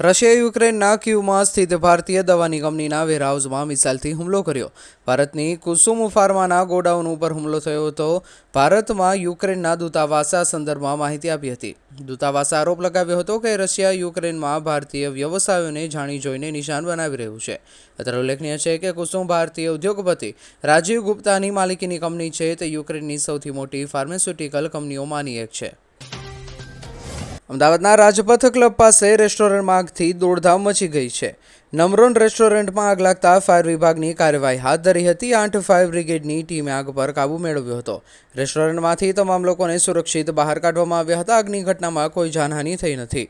રશિયાએ યુક્રેનના ક્યુમાં સ્થિત ભારતીય દવા નિગમનીના વેરહાઉસમાં મિસાઇલથી હુમલો કર્યો. ભારતની કુસુમ ફાર્માના ગોડાઉન ઉપર હુમલો થયો હતો. ભારતમાં યુક્રેનના દૂતાવાસા સંદર્ભમાં માહિતી આપી હતી. દૂતાવાસે આરોપ લગાવ્યો હતો કે રશિયા યુક્રેનમાં ભારતીય વ્યવસાયોને જાણી જોઈને નિશાન બનાવી રહ્યું છે. અત્યારે ઉલ્લેખનીય છે કે કુસુમ ભારતીય ઉદ્યોગપતિ રાજીવ ગુપ્તાની માલિકીની કંપની છે તે યુક્રેનની સૌથી મોટી ફાર્માસ્યુટિકલ કંપનીઓમાંની એક છે. અમદાવાદના રાજપથ ક્લબ પાસે રેસ્ટોરન્ટમાં આગથી દોડધામ મચી ગઈ છે. નમરોન રેસ્ટોરન્ટમાં આગ લાગતા ફાયર વિભાગની કાર્યવાહી હાથ ધરી હતી. આઠ ફાયર બ્રિગેડની ટીમે આગ પર કાબૂ મેળવ્યો હતો. રેસ્ટોરન્ટમાંથી તમામ લોકોને સુરક્ષિત બહાર કાઢવામાં આવ્યા હતા. આગની ઘટનામાં કોઈ જાનહાનિ થઈ નથી.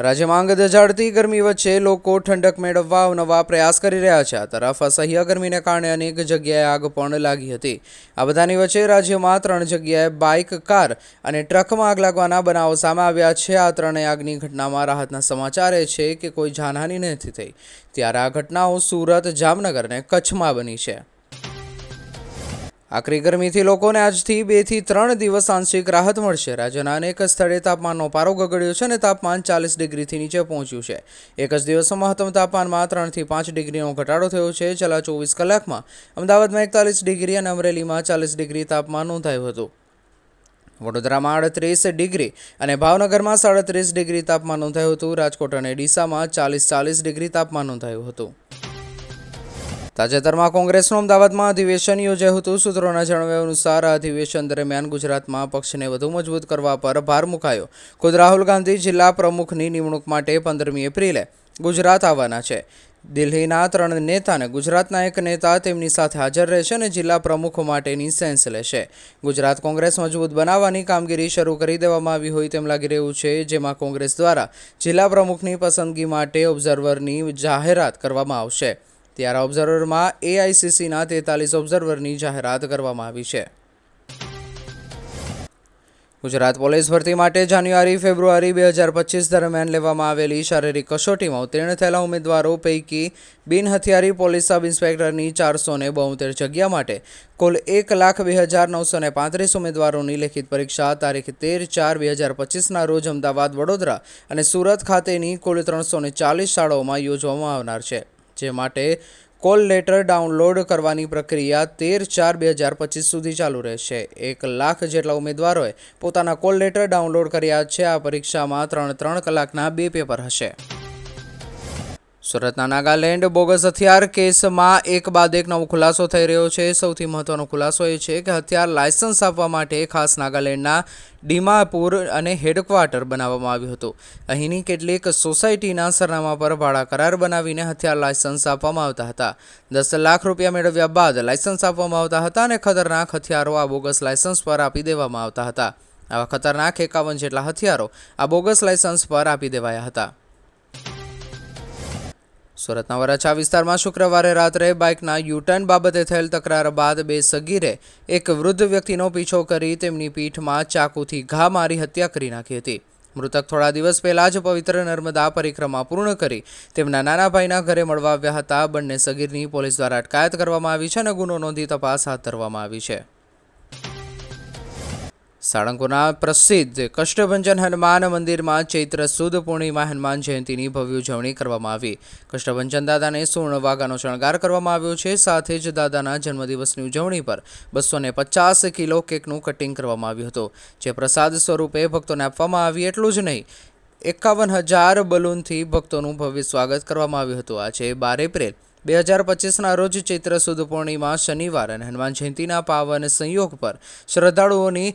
રાજ્યમાં અંગત દજાડતી ગરમી વચ્ચે લોકો ઠંડક મેળવવા અવનવા પ્રયાસ કરી રહ્યા છે. આ તરફ અસહ્ય ગરમીને કારણે અનેક જગ્યાએ આગ પણ લાગી હતી. આ બધાની વચ્ચે રાજ્યમાં ત્રણ જગ્યાએ બાઇક, કાર અને ટ્રકમાં આગ લાગવાના બનાવો સામે આવ્યા છે. આ ત્રણેય આગની ઘટનામાં રાહતના સમાચાર એ છે કે કોઈ જાનહાનિ નથી થઈ. ત્યારે આ ઘટનાઓ સુરત, જામનગર અને કચ્છમાં બની છે. આકરી ગરમીથી લોકોને આજથી બેથી ત્રણ દિવસ આંશિક રાહત મળશે. રાજ્યના અનેક સ્થળે તાપમાનનો પારો ગગડ્યો છે અને તાપમાન ચાલીસ ડિગ્રીથી નીચે પહોંચ્યું છે. એક જ દિવસમાં મહત્તમ તાપમાનમાં ત્રણથી પાંચ ડિગ્રીનો ઘટાડો થયો છે. છેલ્લા ચોવીસ કલાકમાં અમદાવાદમાં એકતાલીસ ડિગ્રી અને અમરેલીમાં ચાલીસ ડિગ્રી તાપમાન નોંધાયું હતું. વડોદરામાં આડત્રીસ ડિગ્રી અને ભાવનગરમાં સાડત્રીસ ડિગ્રી તાપમાન નોંધાયું હતું. રાજકોટ અને ડીસામાં ચાલીસ ચાલીસ ડિગ્રી તાપમાન નોંધાયું હતું. તાજેતરમાં કોંગ્રેસનું અમદાવાદમાં અધિવેશન યોજાયું હતું. સૂત્રોના જણાવ્યા અનુસાર આ અધિવેશન દરમિયાન ગુજરાતમાં પક્ષને વધુ મજબૂત કરવા પર ભાર મુકાયો. ખુદ રાહુલ ગાંધી જિલ્લા પ્રમુખની નિમણૂક માટે પંદરમી એપ્રિલે ગુજરાત આવવાના છે. દિલ્હીના ત્રણ નેતાને ગુજરાતના એક નેતા તેમની સાથે હાજર રહેશે અને જિલ્લા પ્રમુખો માટેની સેન્સ લેશે. ગુજરાત કોંગ્રેસ મજબૂત બનાવવાની કામગીરી શરૂ કરી દેવામાં આવી હોય તેમ લાગી રહ્યું છે, જેમાં કોંગ્રેસ દ્વારા જિલ્લા પ્રમુખની પસંદગી માટે ઓબ્ઝર્વરની જાહેરાત કરવામાં આવશે. ત્યારે ઓબ્ઝર્વરમાં એઆઈસીસીના તેતાલીસ ઓબ્ઝર્વરની જાહેરાત કરવામાં આવી છે. ગુજરાત પોલીસ ભરતી માટે જાન્યુઆરી, ફેબ્રુઆરી બે હજાર પચીસ દરમિયાન લેવામાં આવેલી શારીરિક કસોટીમાં ઉત્તીર્ણ થયેલા ઉમેદવારો પૈકી બિન હથિયારી પોલીસ સબ ઇન્સ્પેક્ટરની ચારસો ને બોતેર જગ્યા માટે કુલ એક લાખ બે હજાર નવસો ને પાંત્રીસ ઉમેદવારોની લેખિત પરીક્ષા તારીખ તેર ચાર બે હજાર પચીસના રોજ અમદાવાદ, વડોદરા અને સુરત ખાતેની કુલ ત્રણસો ને ચાલીસ શાળાઓમાં યોજવામાં આવનાર છે. જે માટે કોલ લેટર ડાઉનલોડ કરવાની પ્રક્રિયા તેર ચાર બે હજાર પચીસ સુધી ચાલુ રહેશે. એક લાખ જેટલા ઉમેદવારોએ પોતાના કોલ લેટર ડાઉનલોડ કર્યા છે. આ પરીક્ષામાં ત્રણ ત્રણ કલાકના બે પેપર હશે. સુરતના નાગાલેન્ડ બોગસ હથિયાર કેસમાં એક બાદ એક નવો ખુલાસો થઈ રહ્યો છે. સૌથી મહત્વનો ખુલાસો એ છે કે હથિયાર લાયસન્સ આપવા માટે ખાસ નાગાલેન્ડના ડીમાપુર અને હેડક્વાર્ટર બનાવવામાં આવ્યું હતું. અહીંની કેટલીક સોસાયટીના સરનામા પર ભાડા કરાર બનાવીને હથિયાર લાયસન્સ આપવામાં આવતા હતા. દસ લાખ રૂપિયા મેળવ્યા બાદ લાયસન્સ આપવામાં આવતા હતા અને ખતરનાક હથિયારો આ બોગસ લાયસન્સ પર આપી દેવામાં આવતા હતા. આવા ખતરનાક એકાવન જેટલા હથિયારો આ બોગસ લાયસન્સ પર આપી દેવાયા હતા. સુરતના વરાછા વિસ્તારમાં શુક્રવારે રાત્રે બાઇકના યુટર્ન બાબતે થયેલ તકરાર બાદ બે સગીરે એક વૃદ્ધ વ્યક્તિનો પીછો કરી તેમની પીઠમાં ચાકુથી ઘા મારી હત્યા કરી નાખી હતી. મૃતક થોડા દિવસ પહેલાં જ પવિત્ર નર્મદા પરિક્રમા પૂર્ણ કરી તેમના નાના ભાઈના ઘરે મળવા આવ્યા હતા. બંને સગીરની પોલીસ દ્વારા અટકાયત કરવામાં આવી છે અને ગુનો નોંધી તપાસ હાથ ધરવામાં આવી છે. સાળંગપુરના પ્રસિદ્ધ કષ્ટભંજન હનુમાન મંદિરમાં ચૈત્ર સુદ પૂર્ણિમા હનુમાન જયંતિની ભવ્ય ઉજવણી કરવામાં આવી. કષ્ટભંજન દાદાને સુવર્ણ વાઘાનો શણગાર કરવામાં આવ્યો છે. સાથે જ દાદાના જન્મદિવસની ઉજવણી પર બસો પચાસ કિલો કેકનું કટિંગ કરવામાં આવ્યું હતું. જે પ્રસાદ સ્વરૂપે ભક્તોને આપવામાં આવી એટલું જ નહીં, એકાવન હજાર બલૂનથી ભક્તોનું ભવ્ય સ્વાગત કરવામાં આવ્યું હતું. આજે બાર એપ્રિલ બે હજાર પચીસના રોજ ચૈત્ર સુદ પૂર્ણિમા શનિવાર અને હનુમાન જયંતિના પાવન સંયોગ પર શ્રદ્ધાળુઓની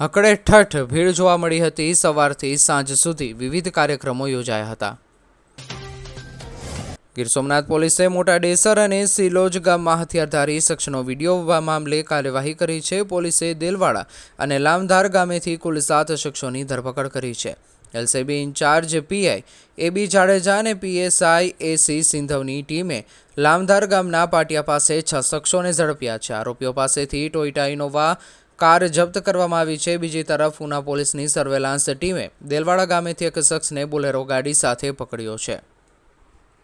હકડે ઠઠ ભીડ જોવા મળી હતી સવારથી સાંજ સુધી વિવિધ કાર્યક્રમો યોજાયા હતા. ગીર સોમનાથ પોલીસે મોટા ડેસર અને સિલોજ ગામમાં હથિયારધારી શખ્સનો વીડિયો મામલે કાર્યવાહી કરી છે. પોલીસે દેલવાડા અને લામધાર ગામેથી કુલ સાત શખ્સોની ધરપકડ કરી છે. LCB incharge PI AB Jadeja અને પીએસઆઈ એસી સિંધવની ટીમે લામધાર ગામના પાટિયા પાસે છ શખ્સોને ઝડપ્યા છે. આરોપીઓ પાસેથી ટોયોટા ઇનોવા કાર જપ્ત કરવામાં આવી છે. બીજી તરફ ઉના પોલીસની સર્વેલાન્સ ટીમે દેલવાડા ગામેથી એક શખ્સને બોલેરો ગાડી સાથે પકડ્યો છે.